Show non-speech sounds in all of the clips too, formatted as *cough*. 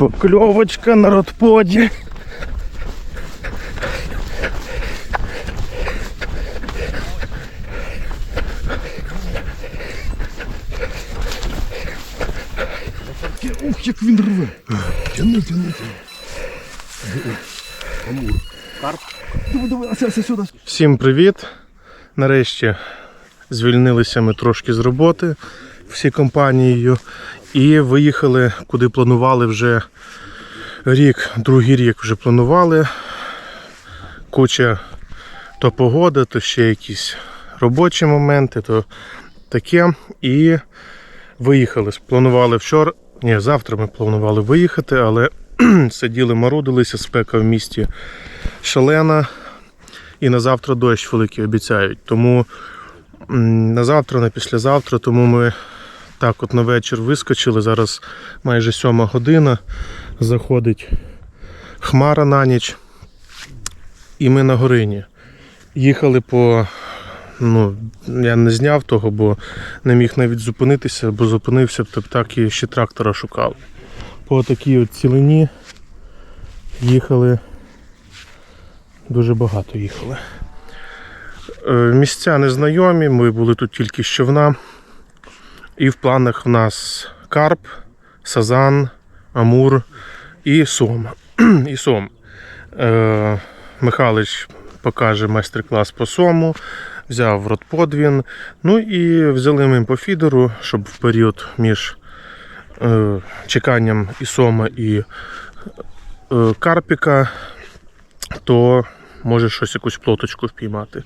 Покльовочка на родподі. Ух, як він рве. Тяни, тяни, тяни. Карп. Диви, диви, а це сюди. Всім привіт! Нарешті звільнилися ми трошки з роботи всі компанією і виїхали, куди планували вже рік, другий рік вже планували. Куча то погода, то ще якісь робочі моменти, то таке. І виїхали. Планували вчора. Ні, завтра ми планували виїхати, але *clears throat* сиділи, марудилися, спека в місті шалена. І на завтра дощ великий обіцяють. Тому на завтра, на післязавтра, тому ми так от на вечір вискочили. Зараз майже сьома година. Заходить хмара на ніч. І ми на горині. Їхали по. Ну, я не зняв того, бо не міг навіть зупинитися, бо зупинився б так, і ще трактора шукав. По такій от цілині їхали Дуже багато їхали. Е, Місця незнайомі, ми були тут тільки з човна. І в планах в нас карп, сазан, амур і сом. *clears throat* і сом. Е, Михалич покаже майстер-клас по сому, взяв ротподвін. Ну і взяли ми по фідеру, щоб в період між е, чеканням і сома, і е, карпіка то може щось якусь плоточку впіймати.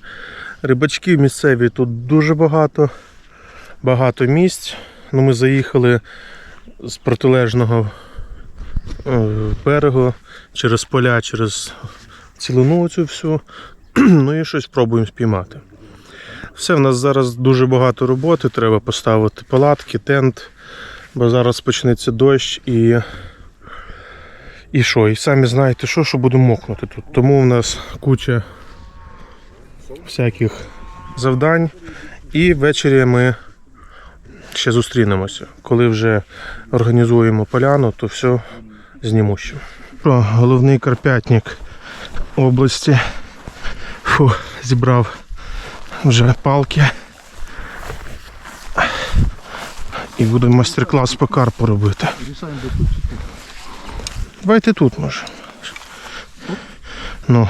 Рибачки місцеві тут дуже багато, багато місць. Ну, ми заїхали з протилежного е, берегу через поля, через цілину цю всю. *clears throat* Ну і щось пробуємо спіймати. Все, в нас зараз дуже багато роботи, треба поставити палатки, тент, бо зараз почнеться дощ і і що? І самі знаєте що, що будемо мокнути тут. Тому в нас куча всяких завдань. І ввечері ми ще зустрінемося. Коли вже організуємо поляну, то все зніму ще. Головний карпятник області. Фу, зібрав вже палки. І буду майстер-клас по карпу робити. Давайте тут може. Ну.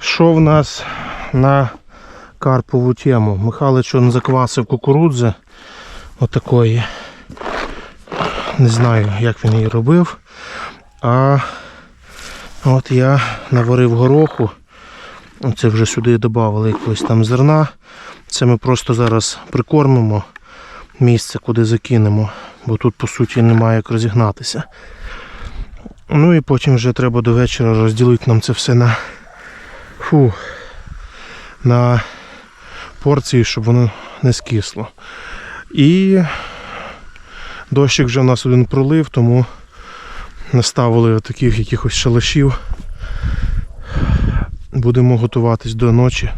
Що в нас на карпову тему? Михайлович он заквасив кукурудзи отакої. Не знаю, як він її робив. А от я наварив гороху. Це вже сюди додали якогось там зерна. Це ми просто зараз прикормимо місце, куди закинемо, бо тут по суті немає як розігнатися. Ну і потім вже треба до вечора розділити нам це все на, фу, на порції, щоб воно не скисло. І дощик вже в нас один пролив, тому наставили таких якихось шалашів. Будемо готуватись до ночі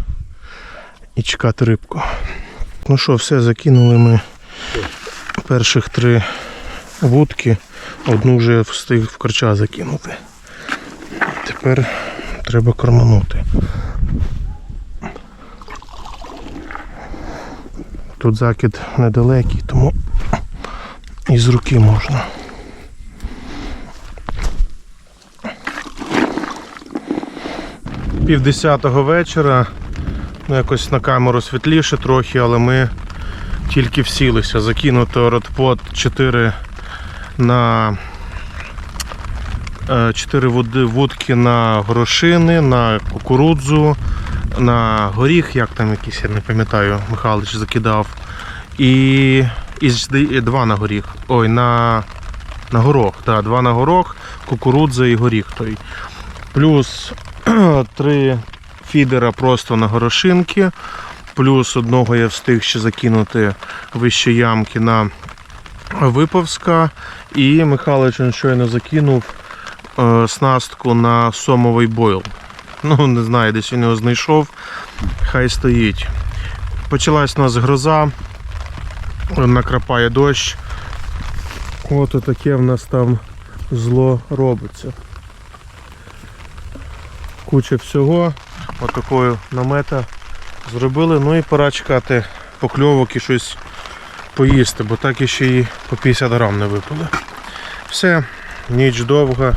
і чекати рибку. Ну що, все, закинули ми перших три вудки. Одну вже встиг в корча закинути. Тепер треба корманути. Тут закид недалекий, тому і з руки можна. Пів десятого вечора. Ну, якось на камеру світліше трохи, але ми тільки всілися. Закинуто родпот 4 на 4 вудки на горошини, на кукурудзу, на горіх, як там якийсь, я не пам'ятаю, Михайлович закидав. І, і два на горіх. Ой, на, на горох. Так, два на горох, кукурудза і горіх той. Плюс *clears throat* три фідера просто на горошинки. Плюс одного я встиг ще закинути вище ямки на виповська. І Михайлович щойно закинув е, снастку на сомовий бойл. Ну, не знаю, десь він його знайшов. Хай стоїть. Почалась у нас гроза, накрапає дощ. От отаке в нас там зло робиться. Куча всього, отакою намета зробили. Ну і пора чекати покльовок і щось поїсти, бо так іще і по 50 грам не випили. Все, ніч довга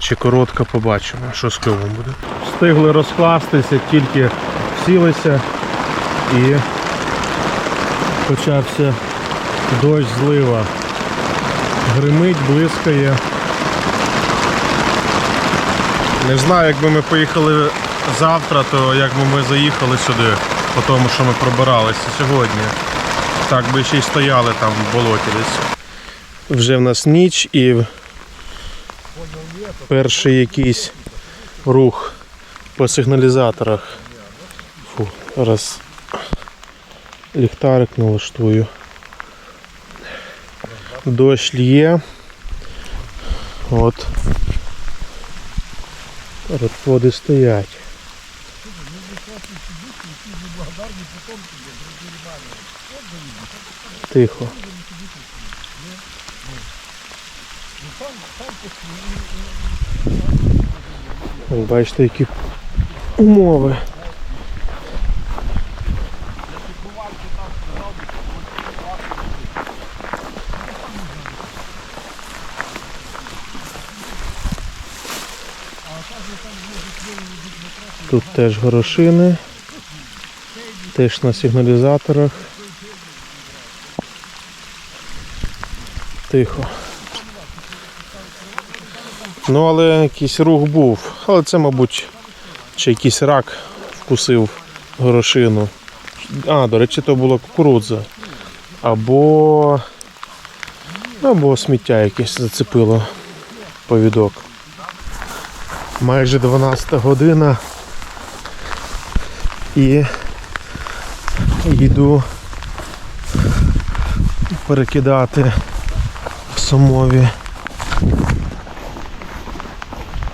чи коротка, побачимо, що з кльовом буде. Встигли розкластися, тільки сілися і почався дощ злива. Гримить, блискає. Не знаю, якби ми поїхали завтра, то як би ми заїхали сюди, по тому, що ми пробиралися сьогодні. Так би ще й стояли там в болоті десь. Вже в нас ніч і перший якийсь рух по сигналізаторах. Фу, раз ліхтарик налаштую. Дощ лє. От. Родподи стоять. Тихо. Ось Бачите, які умови. Тут теж горошини, теж на сигналізаторах. Тихо. Ну, але якийсь рух був. Але це, мабуть, чи якийсь рак вкусив горошину. А, до речі, то була кукурудза. Або. Або сміття якесь зацепило повідок. Майже 12 година. І йду перекидати в самові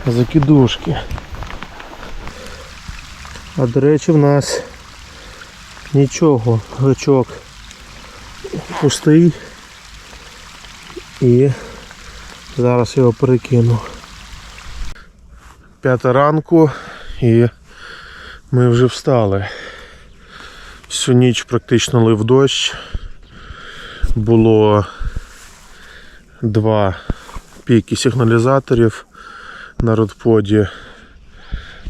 закидушки. А до речі, в нас нічого, гачок пустий і зараз його перекину. П'ята ранку і ми вже встали. Всю ніч практично лив дощ. Було два піки сигналізаторів на родподі.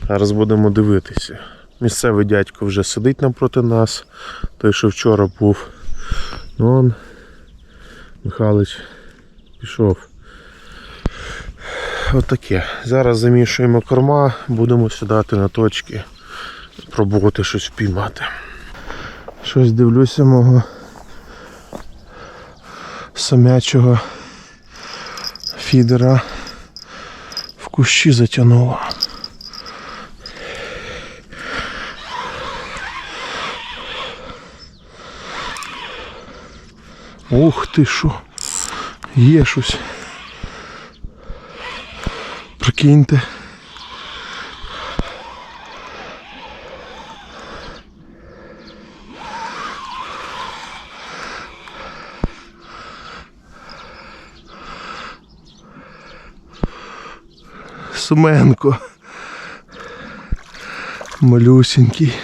Зараз будемо дивитися. Місцевий дядько вже сидить напроти нас. Той, що вчора був. Ну, он, Михайлович пішов. Отаке. Зараз замішуємо корма, будемо сідати на точки, пробувати щось впіймати. Щось дивлюся мого самячого фідера кущі затянуло. Ух ти що, є щось. Прикиньте. Суменко. Малюсенький.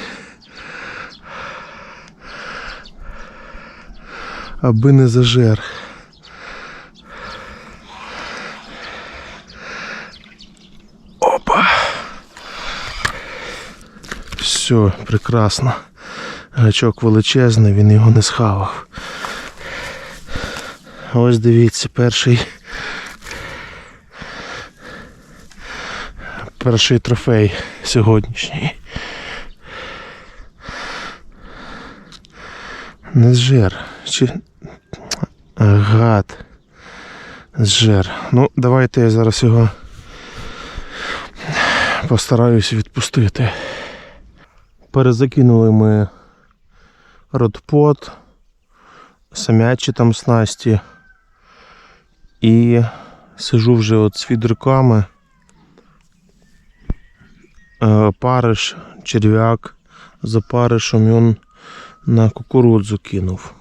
Аби не зажер. Опа. Все, прекрасно. Гачок величезний, він його не схавав. Ось дивіться, перший. Перший трофей сьогоднішній. Не зжер. Чи... Гад. Зжер. Ну, давайте я зараз його постараюся відпустити. Перезакинули ми родпот, самячі там снасті. І сижу вже от з відриками. Е, Париш, черв'як за паришем він на кукурудзу кинув.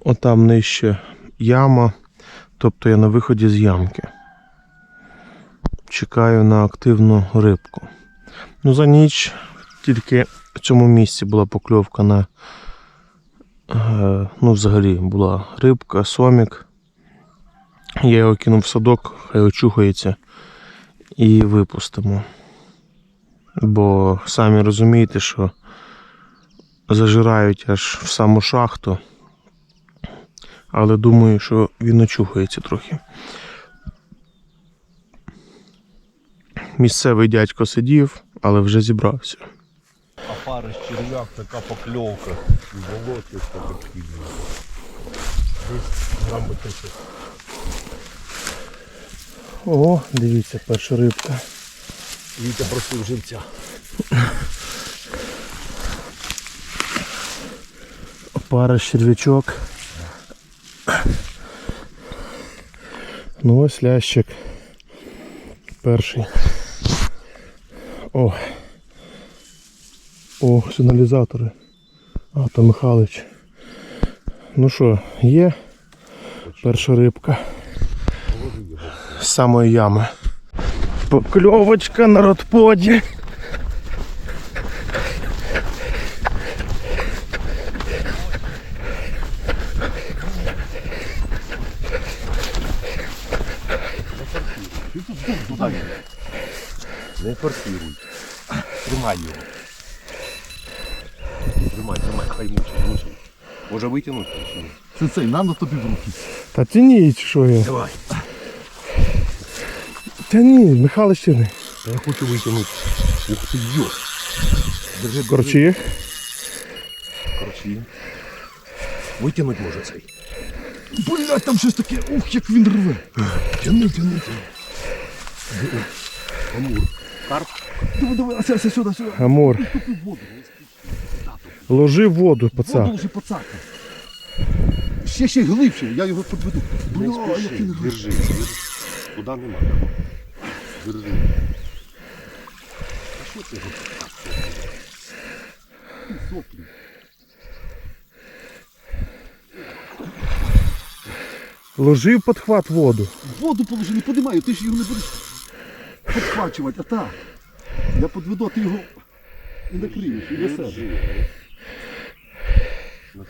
Отам нижче яма, Тобто я на виході з ямки. Чекаю на активну рибку. Ну, за ніч тільки в цьому місці була покльовка на. е, Ну, взагалі була рибка, сомік. Я його кинув в садок, хай очухається і випустимо. Бо самі розумієте, що зажирають аж в саму шахту. Але думаю, що він очухається трохи. Місцевий дядько сидів, але вже зібрався. А париш черв'як, така покльовка. І болоті таке підне. Десь грам би 30. О, дивіться, перша рибка. Вітя просив живця. Пара черв'ячок. Ну ось лящик. Перший. О. О, сигналізатори. А, то Михалич. Ну що, є перша рибка. З самої ями. Покльовочка на родподі. Не форсируй. Тримай його. Тримай, тримай, хай мучить, мучить. Може витягнути чи ні? Сенсей, надо тобі в руки. Та тяніть, що я. Давай. Тяніть, Михайлович тяни. Я хочу витягнути. Ух ти йо. Держи, держи. Корчі. Короче. Витягнути може цей. Блять, там щось таке, ух, як він рве. Тяни, тяни, тяни. Амур. Карп. Давай, давай, ася, ася, сюди, сюди. Амур. Тупи воду. Ложи в воду, Воду пацан. Ще ще глибше, я його підведу. Бля, як він рве. Держи. держи. Туди нема. Держи. А що ти його? Соплі. Ложи в подхват воду. Воду положи, не подимаю, ти ж його не будеш підхвачувати, а так. Я підведу, а ти його і накриєш, і для себе. Держи. На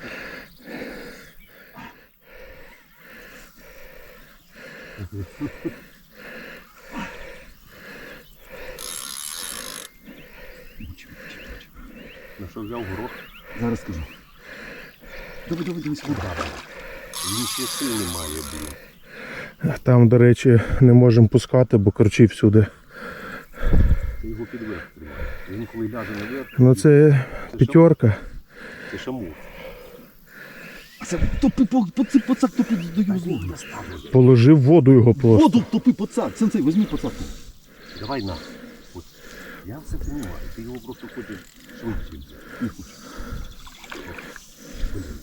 що взяв горох? Зараз скажу. Давай, давай, дивись, вода. Він ще сили має було. Там, до речі, не можемо пускати, бо корчі всюди. Ти його підверх тримай. Він коли ляже наверх, Ну це п'ятерка. це шамур. А це топи по, по, по, поцак, топи до його злогу. Положи в воду його просто. Воду топи поцак. Сенсей, візьми поцак. Давай на. Я все розумію, ти його просто хочеш швидше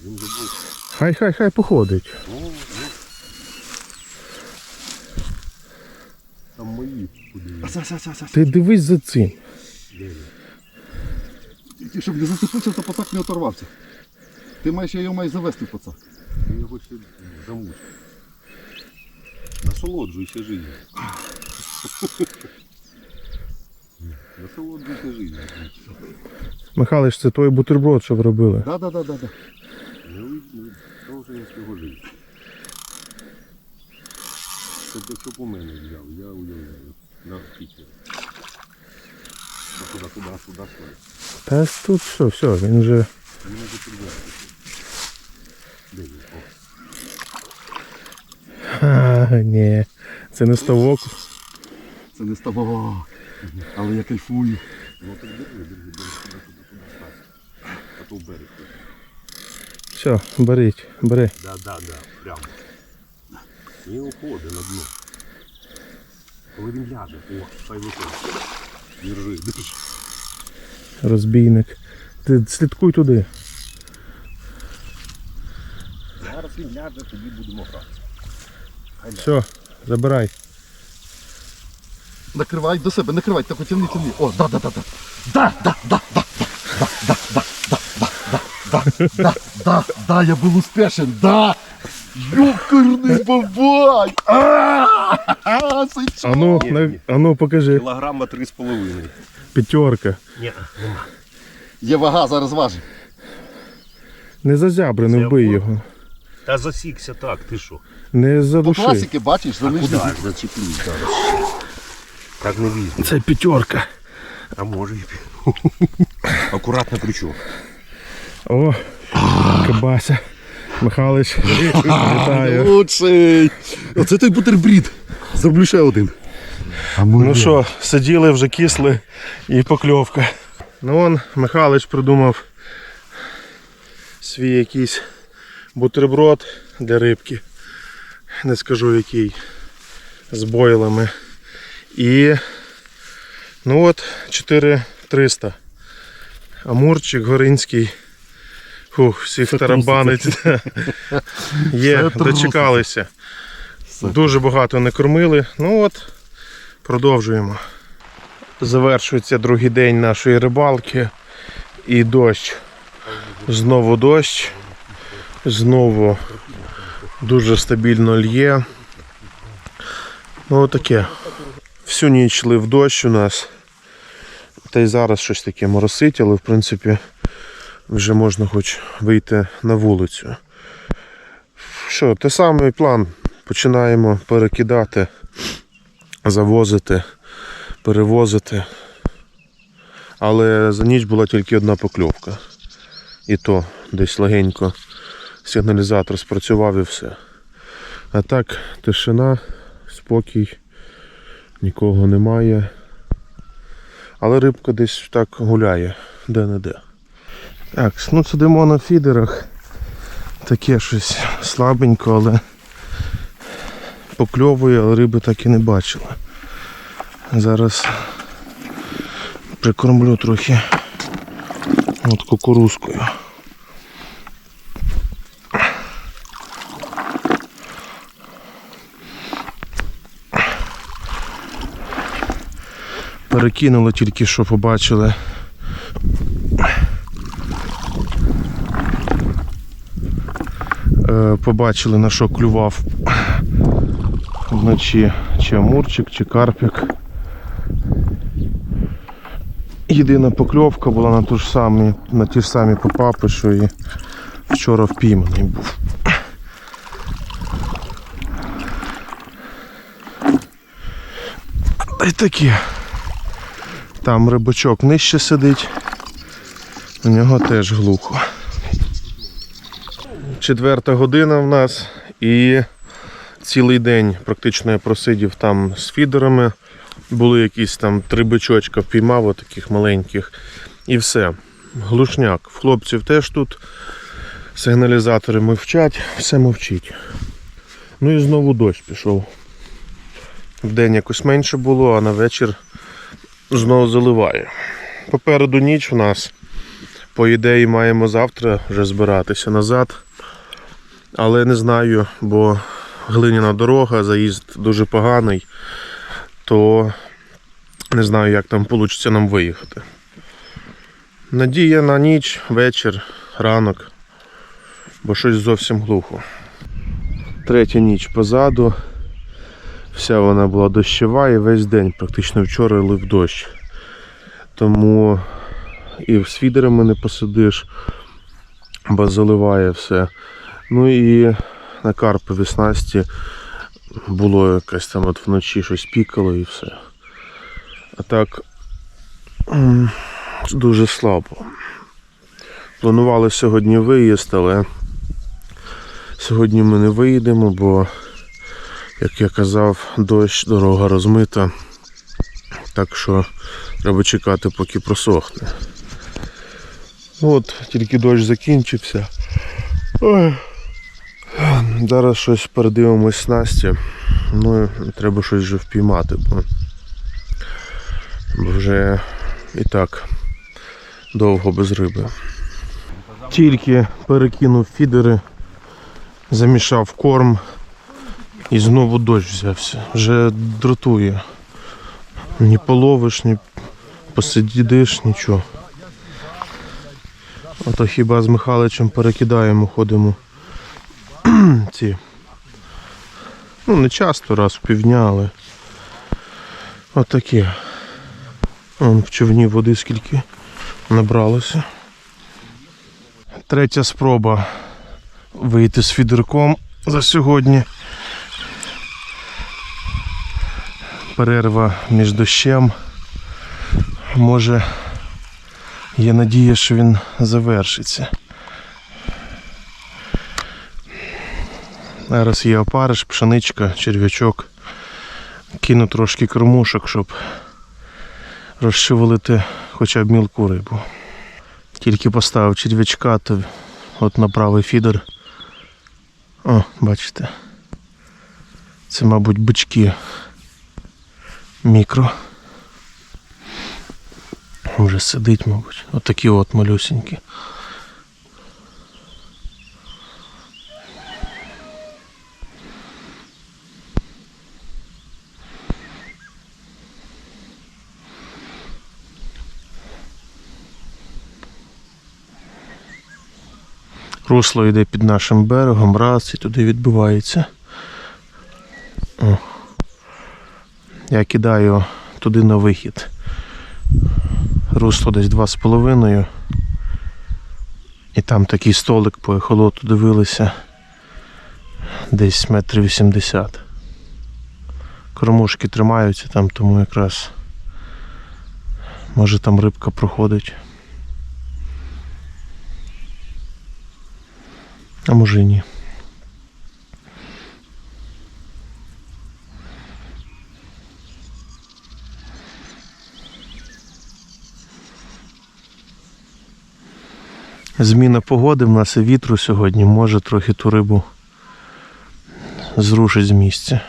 Він. Хай, хай, хай походить. Ну, ну. Там мої ася. Ти дивись за цим. Ти, щоб не зацепився, то поцак не оторвався. Ти маєш я його маєш завести в поцак. Ти його ще замучиш. Насолоджуйся життям. *laughs* Михайлович, це той бутерброд, що ви робили. Да, да, да, да. Не видно, продовження свого життя. Це якщо у мене взяв, я уявляю. На скільки. Туди, туди, туди, туди. Та тут все, все, він вже. Він не підняти. Де він? О, А, ні. Це не ставок. Це не ставок. Але я кайфую. Ну так туди, туди, стань. А то в берег. Все, беріть, бери. Да, да, да, прямо. Він уходить на дно. Коли він ляже, о, хай виходить. Держи, держи. Розбійник. Ти слідкуй туди. Зараз він ляже, тоді будемо грати. Все, забирай. Накривай до себе, накривай, так тягни, тягни. О, да, да, да, да. Да, да, да, да, да, да, да, да, да, да, да, да, да, я був успішен, да. Юкарний бабай! А! Ану, Ні, на, покажи. Кілограма три з половиною. П'ятерка. Ні, нема. Є вага, зараз важить. Не зазябри, не вбий його. Та засікся так, ти що? Не По задуши. класики, бачиш, за нижню. Куди зараз? Так не візьму. Це п'ятерка. А може і *laughs* Акуратно крючок. О, кабася. Михайлович, вітаю. *laughs* Лучший! Оце той бутербрід. Зроблю ще один. Ну що, сиділи, вже кисли і покльовка. Ну он Михайлович придумав свій якийсь бутерброд для рибки. Не скажу який. З бойлами. І ну от 4300. Амурчик Горинський. Фух, всіх тарабанить. *laughs* Є, дочекалися. Дуже багато не кормили. Ну от, продовжуємо. Завершується другий день нашої рибалки. І дощ. Знову дощ. Знову дуже стабільно лє. Ну таке. Всю ніч лив дощ у нас. Та й зараз щось таке моросить, але в принципі вже можна хоч вийти на вулицю. Що, той самий план. Починаємо перекидати, завозити, перевозити. Але за ніч була тільки одна покльовка. І то десь легенько сигналізатор спрацював і все. А так, тишина, спокій, нікого немає. Але рибка десь так гуляє, де-не-де. Так, ну сидимо на фідерах. Таке щось слабенько, але покльовує, але риби так і не бачила. Зараз прикормлю трохи от кукурузкою. Перекинули тільки що побачили. Е, Побачили на що клював вночі чи амурчик, чи карпік. Єдина покльовка була на ту ж самі, на ті ж самі попапи, що і вчора впійманий був. Й таке. Там рибачок нижче сидить, у нього теж глухо. Четверта година в нас і цілий день практично я просидів там з фідерами. Були якісь там три бичочка впіймав, от таких маленьких. І все. Глушняк. В хлопців теж тут сигналізатори мовчать, все мовчить. Ну і знову дощ пішов. Вдень якось менше було, а на вечір знову заливає. Попереду ніч у нас. По ідеї маємо завтра вже збиратися назад. Але не знаю, бо глиняна дорога, заїзд дуже поганий, то не знаю, як там вийде нам виїхати. Надія на ніч, вечір, ранок, бо щось зовсім глухо. Третя ніч позаду. Вся вона була дощова і весь день, практично вчора лив дощ. Тому і з фідерами не посидиш, бо заливає все. Ну і на карпові снасті було якесь там от вночі щось пікало і все. А так дуже слабо. Планували сьогодні виїзд, але сьогодні ми не виїдемо, бо, як я казав, дощ, дорога розмита. Так що треба чекати, поки просохне. От, тільки дощ закінчився. Ой. Зараз щось передивимось снасті. Ну, треба щось вже впіймати, бо вже і так довго без риби. Тільки перекинув фідери, замішав корм і знову дощ взявся. Вже дратує. Ні половиш, ні посидідиш, нічого. Ото хіба з Михайловичем перекидаємо, ходимо *clears throat* ці Ну, не часто, раз в півдня, але отаке. Вон в човні води скільки набралося. Третя спроба вийти з фідерком за сьогодні. Перерва між дощем. Може, є надія, що він завершиться. Зараз є опариш, пшеничка, черв'ячок. Кину трошки кормушок, щоб розшивалити хоча б мілку рибу. Тільки поставив черв'ячка, то от на правий фідер. О, бачите. Це, мабуть, бички мікро. Вже сидить, мабуть. Отакі от малюсенькі. Русло йде під нашим берегом, раз і туди відбивається. О. Я кидаю туди на вихід. Русло десь 2,5. І там такий столик по ехолоту дивилися. Десь метр вісімдесят. Кормушки тримаються там, тому якраз може там рибка проходить. А може і ні. Зміна погоди в нас і вітру сьогодні може трохи ту рибу зрушить з місця.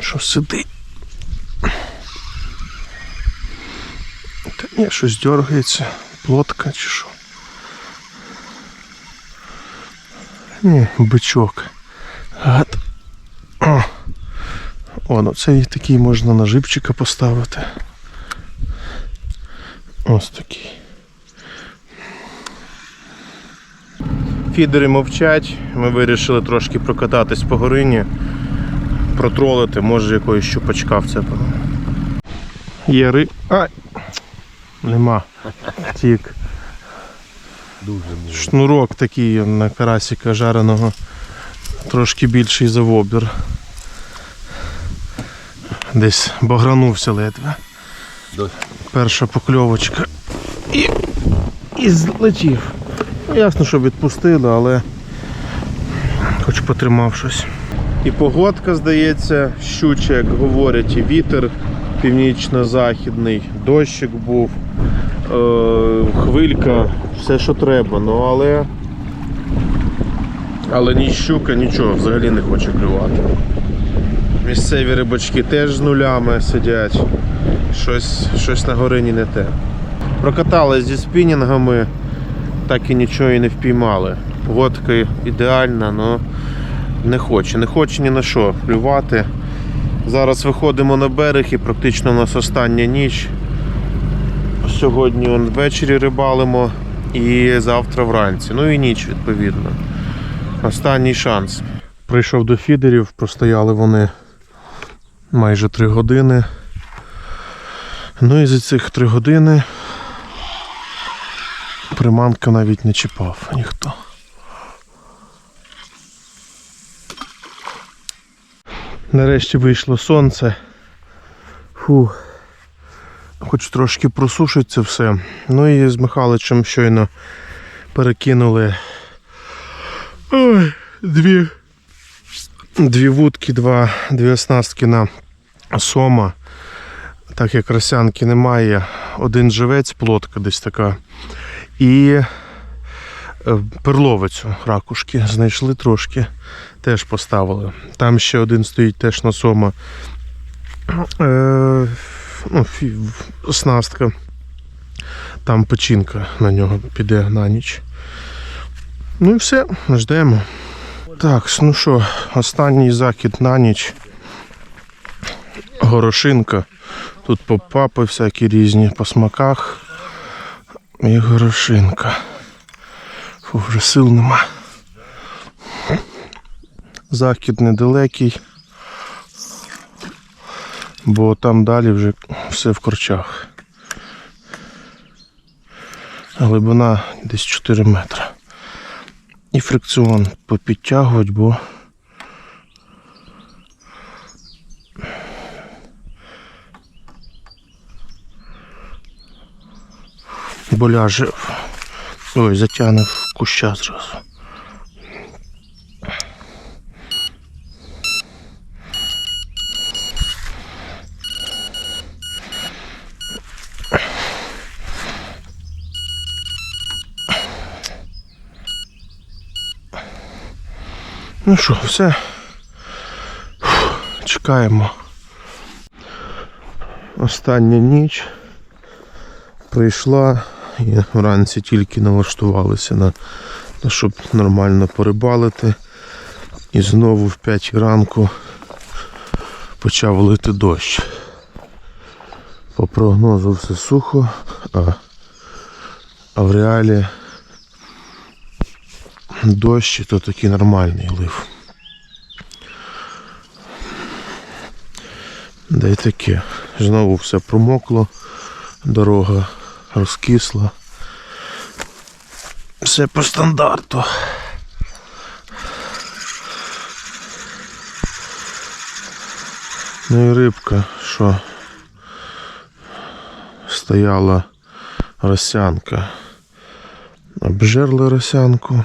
Що сидить? Та ні, щось дергається, плотка чи що. Ні, бичок. Гад. О, ну цей такий можна на живчика поставити. Ось такий. Фідери мовчать. Ми вирішили трошки прокататись по горині, протролити, може якоїсь щупачка вцепимо. Є ри. Ай! Нема. Тік. Дуже. Шнурок такий на карасика жареного. Трошки більший за вобір. Десь багранувся ледве. Перша покльовочка. І, і злетів. Ну, ясно, що відпустили, але хоч потримав щось. І погодка, здається, щуча, як говорять, і вітер північно-західний, дощик був, е, хвилька, все, що треба. Ну але. Але ні щука, нічого взагалі не хоче клювати. Місцеві рибачки теж з нулями сидять. Щось, щось на горині не те. Прокатались зі спінінгами, так і нічого і не впіймали. Погодка ідеальна, але не хоче. Не хоче ні на що клювати. Зараз виходимо на берег і практично у нас остання ніч. Сьогодні ввечері рибалимо і завтра вранці. Ну і ніч відповідно. Останній шанс. Прийшов до фідерів, простояли вони майже 3 години. Ну і за цих 3 години приманка навіть не чіпав ніхто. Нарешті вийшло сонце. Фу. Хоч трошки просушить це все. Ну і з Михайловичем щойно перекинули ой, дві, дві вудки, два, дві оснастки на сома. Так як росянки немає, один живець, плотка десь така. І е, перловицю ракушки знайшли трошки, теж поставили. Там ще один стоїть теж на сома. Е, ну, оснастка. Там печінка на нього піде на ніч. Ну і все, ждемо. Так, ну що, останній закид на ніч. Горошинка. Тут попапи всякі різні по смаках. І горошинка. Фу, вже сил нема. захід недалекий, бо там далі вже все в корчах. Глибина десь 4 метри. І фрикціон попідтягувати, бо бо ляже. Ой, затягне в куща зразу. Ну що, все. Фух, Чекаємо. Остання ніч прийшла і вранці тільки налаштувалися на те, щоб нормально порибалити. І знову в 5 ранку почав лити дощ. По прогнозу все сухо, а, а в реалі дощ то такий нормальний лив. Да й таке. Знову все промокло, дорога розкисла. Все по стандарту. Ну і рибка, що стояла росянка. Обжерли росянку.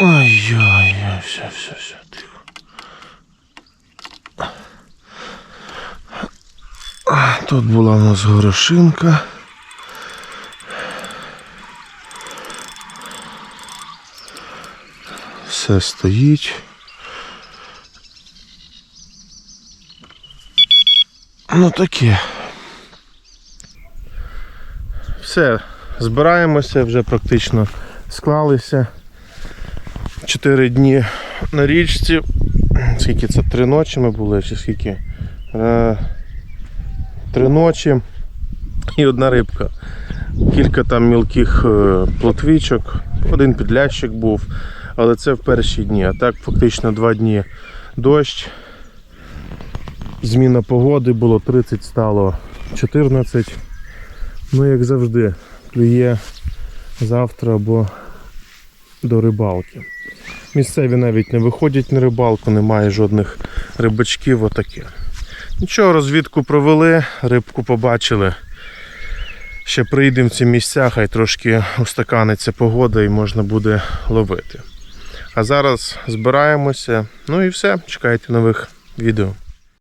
Ой-ой-ой, все, все, все, тихо. А, Тут була у нас горошинка. Все стоїть. Ну таке. Все, збираємося, вже практично склалися. Чотири дні на річці. Скільки це? Три ночі ми були, чи скільки? Три ночі і одна рибка. Кілька там мілких е, плотвичок, один підлящик був, але це в перші дні. А так фактично два дні дощ. Зміна погоди було 30, стало 14. Ну, як завжди, клює завтра або до рибалки. Місцеві навіть не виходять на рибалку, немає жодних рибачків, отаке. Нічого, розвідку провели, рибку побачили. Ще прийдемо в ці місця, хай трошки устаканиться погода і можна буде ловити. А зараз збираємося. Ну і все, чекайте нових відео.